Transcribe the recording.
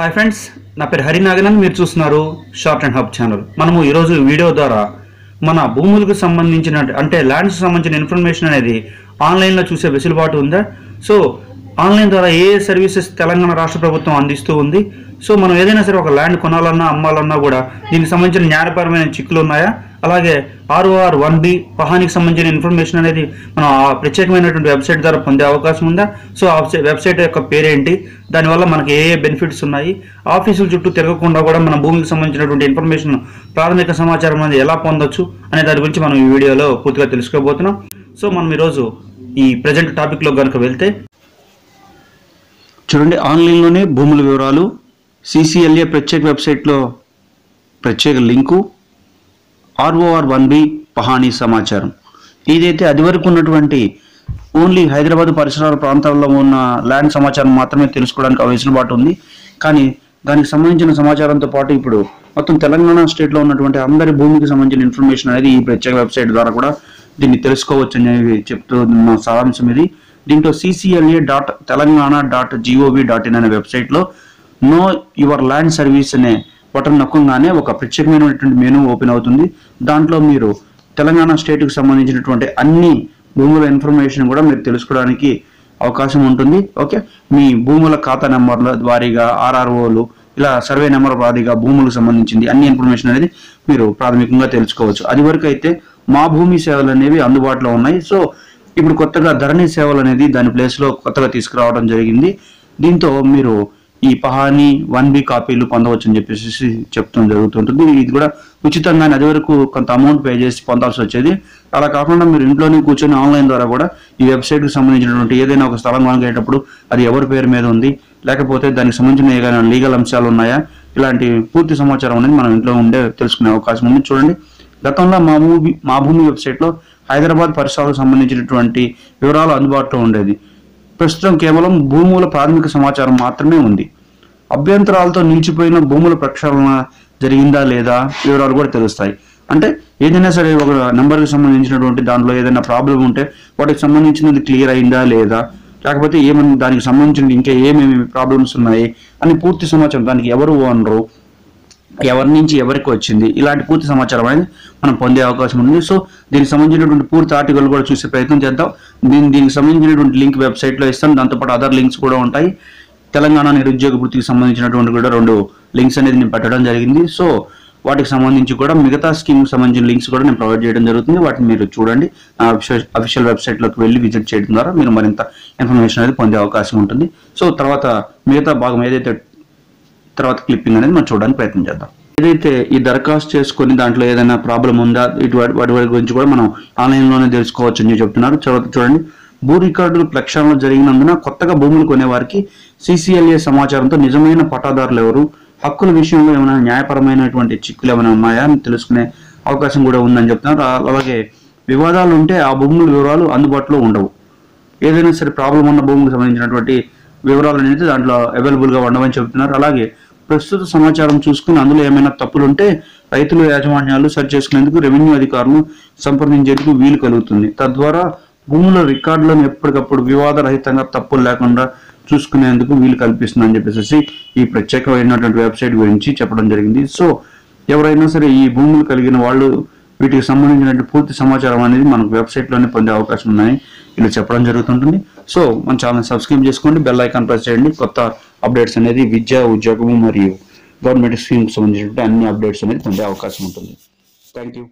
Hi friends నా పేరు హరినాగనన్ మీరు చూస్తున్నారు షార్ట్ అండ్ హబ్ ఛానల్ మనము ఈరోజు వీడియో ద్వారా మన భూములకు సంబంధించిన అంటే ల్యాండ్స్ సంబంధించిన ఇన్ఫర్మేషన్ అనేది ఆన్లైన్లో చూసే వెసులుబాటు ఉందా? సో ఆన్లైన్ ద్వారా ఏ సర్వీసెస్ తెలంగాణ రాష్ట్ర ప్రభుత్వం అందిస్తూ ఉంది. సో మనం ఏదైనా సరే ఒక ల్యాండ్ కొనాలన్నా అమ్మాలన్నా కూడా దీనికి సంబంధించిన న్యాయపరమైన చిక్కులు ఉన్నాయా? అలాగే ఆర్ఓఆర్ వన్ బి పహానికి సంబంధించిన ఇన్ఫర్మేషన్ అనేది మనం ఆ ప్రత్యేకమైనటువంటి వెబ్సైట్ ద్వారా పొందే అవకాశం ఉందా? సో ఆ వెబ్సైట్ యొక్క పేరేంటి? దానివల్ల మనకి ఏ ఏ బెనిఫిట్స్ ఉన్నాయి? ఆఫీసుల చుట్టూ తిరగకుండా కూడా మన భూమికి సంబంధించినటువంటి ఇన్ఫర్మేషన్ ప్రాథమిక సమాచారం అనేది ఎలా పొందొచ్చు అనే దాని గురించి మనం ఈ వీడియోలో పూర్తిగా తెలుసుకోబోతున్నాం. సో మనం ఈరోజు ఈ ప్రజెంట్ టాపిక్లో కనుక వెళ్తే చూడండి ఆన్లైన్లోనే భూముల వివరాలు సిసిఎల్ఏ ప్రత్యేక వెబ్సైట్లో ప్రత్యేక లింకు ఆర్ఓఆర్ వన్ బి పహానీ సమాచారం. ఇదైతే అది వరకు ఉన్నటువంటి ఓన్లీ హైదరాబాద్ పరిసరాల ప్రాంతాల్లో ఉన్న ల్యాండ్ సమాచారం మాత్రమే తెలుసుకోవడానికి వెసులుబాటు ఉంది కానీ దానికి సంబంధించిన సమాచారంతో పాటు ఇప్పుడు మొత్తం తెలంగాణ స్టేట్లో ఉన్నటువంటి అందరి భూమికి సంబంధించిన ఇన్ఫర్మేషన్ అనేది ఈ ప్రత్యేక వెబ్సైట్ ద్వారా కూడా దీన్ని తెలుసుకోవచ్చు అనేది చెప్తున్న సారాంశం ఇది. దీంట్లో CCLA dot Telangana dot GOV dot in అనే వెబ్సైట్లో నో యువర్ ల్యాండ్ సర్వీస్ అనే బటన్ నొక్కగానే ఒక ప్రత్యేకమైనటువంటి మెనూ ఓపెన్ అవుతుంది. దాంట్లో మీరు తెలంగాణ స్టేట్కి సంబంధించినటువంటి అన్ని భూముల ఇన్ఫర్మేషన్ కూడా మీరు తెలుసుకోవడానికి అవకాశం ఉంటుంది. ఓకే? మీ భూముల ఖాతా నెంబర్ల వారీగా ఆర్ఆర్ఓలు ఇలా సర్వే నెంబర్ వారీగా భూములకు సంబంధించింది అన్ని ఇన్ఫర్మేషన్ అనేది మీరు ప్రాథమికంగా తెలుసుకోవచ్చు. అది వరకు అయితే మా భూమి సేవలు అనేవి అందుబాటులో ఉన్నాయి. సో ఇప్పుడు కొత్తగా ధరణి సేవలు అనేది దాని ప్లేస్లో కొత్తగా తీసుకురావడం జరిగింది. దీంతో మీరు ఈ పహాని వన్ బి కాపీలు పొందవచ్చు అని చెప్పేసి చెప్తాం జరుగుతుంటుంది. ఇది కూడా ఉచితంగానే అది వరకు కొంత అమౌంట్ పే చేసి పొందాల్సి వచ్చేది. అలా కాకుండా మీరు ఇంట్లోనే కూర్చొని ఆన్లైన్ ద్వారా కూడా ఈ వెబ్సైట్కి సంబంధించినటువంటి ఏదైనా ఒక స్థలం కొనగేటప్పుడు అది ఎవరి పేరు మీద ఉంది లేకపోతే దానికి సంబంధించిన ఏదైనా లీగల్ అంశాలు ఉన్నాయా? ఇలాంటి పూర్తి సమాచారం అనేది మనం ఇంట్లో ఉండే తెలుసుకునే అవకాశం ఉంది. చూడండి. గతంలో మా భూమి మా భూమి వెబ్సైట్లో హైదరాబాద్ పరిసరాలకు సంబంధించినటువంటి వివరాలు అందుబాటులో ఉండేది. ప్రస్తుతం కేవలం భూముల ప్రాథమిక సమాచారం మాత్రమే ఉంది. అభ్యంతరాలతో నిలిచిపోయిన భూముల ప్రక్షాళన జరిగిందా లేదా వివరాలు కూడా తెలుస్తాయి. అంటే ఏదైనా సరే ఒక నెంబర్కి సంబంధించినటువంటి దాంట్లో ఏదైనా ప్రాబ్లం ఉంటే వాటికి సంబంధించినది క్లియర్ అయిందా లేదా లేకపోతే ఏమైనా దానికి సంబంధించిన ఇంకా ఏమేమి ప్రాబ్లమ్స్ ఉన్నాయి అని పూర్తి సమాచారం దానికి ఎవరు అనరు ఎవరి నుంచి ఎవరికి వచ్చింది? ఇలాంటి పూర్తి సమాచారం అనేది మనం పొందే అవకాశం ఉంది. సో దీనికి సంబంధించినటువంటి పూర్తి ఆర్టికల్ కూడా చూసే ప్రయత్నం చేద్దాం. దీని దీనికి సంబంధించినటువంటి లింక్ వెబ్సైట్లో ఇస్తాం దాంతోపాటు అదర్ లింక్స్ కూడా ఉంటాయి. తెలంగాణ నిరుద్యోగ వృత్తికి సంబంధించినటువంటి కూడా రెండు లింక్స్ అనేది నేను పెట్టడం జరిగింది. సో వాటికి సంబంధించి కూడా మిగతా స్కీమ్ సంబంధించిన లింక్స్ కూడా నేను ప్రొవైడ్ చేయడం జరుగుతుంది. వాటిని మీరు చూడండి. అఫీషియల్ వెబ్సైట్లోకి వెళ్ళి విజిట్ చేయడం ద్వారా మీరు మరింత ఇన్ఫర్మేషన్ అనేది పొందే అవకాశం ఉంటుంది. సో తర్వాత మిగతా భాగం ఏదైతే తర్వాత క్లిప్పింగ్ అనేది మనం చూడడానికి ప్రయత్నం చేద్దాం. ఏదైతే ఈ దరఖాస్తు చేసుకుని దాంట్లో ఏదైనా ప్రాబ్లం ఉందా ఇటువంటి వాటి వాటి గురించి కూడా మనం ఆన్లైన్లోనే తెలుసుకోవచ్చు అని చెప్తున్నారు. తర్వాత చూడండి. భూ రికార్డులు ప్రక్షాళన జరిగినందున కొత్తగా భూములు కొనేవారికి సిసిఎల్ఏ సమాచారంతో నిజమైన పట్టాదారులు ఎవరు హక్కుల విషయంలో ఏమైనా న్యాయపరమైనటువంటి చిక్కులు ఏమైనా ఉన్నాయా అని తెలుసుకునే అవకాశం కూడా ఉందని చెప్తున్నారు. అలాగే వివాదాలు ఉంటే ఆ భూముల వివరాలు అందుబాటులో ఉండవు. ఏదైనా సరే ప్రాబ్లం ఉన్న భూమికి సంబంధించినటువంటి వివరాలు అనేది దాంట్లో అవైలబుల్గా ఉండవని చెప్తున్నారు. అలాగే ప్రస్తుత సమాచారం చూసుకుని అందులో ఏమైనా తప్పులు ఉంటే రైతుల యాజమాన్యాలు సరి చేసుకునేందుకు రెవెన్యూ అధికారులు సంప్రదించేందుకు వీలు కలుగుతుంది. తద్వారా భూముల రికార్డులను ఎప్పటికప్పుడు వివాదరహితంగా తప్పులు లేకుండా చూసుకునేందుకు వీలు కల్పిస్తుందని చెప్పేసి ఈ ప్రత్యేకమైనటువంటి వెబ్సైట్ గురించి చెప్పడం జరిగింది. సో ఎవరైనా సరే ఈ భూములు కలిగిన వాళ్ళు వీటికి సంబంధించిన పూర్తి సమాచారం అనేది మనకు వెబ్సైట్లోనే పొందే అవకాశం ఉందని ఇలా చెప్పడం జరుగుతుంటుంది. సో మన ఛానల్ సబ్స్క్రైబ్ చేసుకోండి బెల్ ఐకాన్ ప్రెస్ చేయండి. కొత్త అప్డేట్స్ అనేది విద్య ఉద్యోగము మరియు గవర్నమెంట్ స్కీమ్కి సంబంధించిన అన్ని అప్డేట్స్ అనేది పొందే అవకాశం ఉంటుంది. Thank you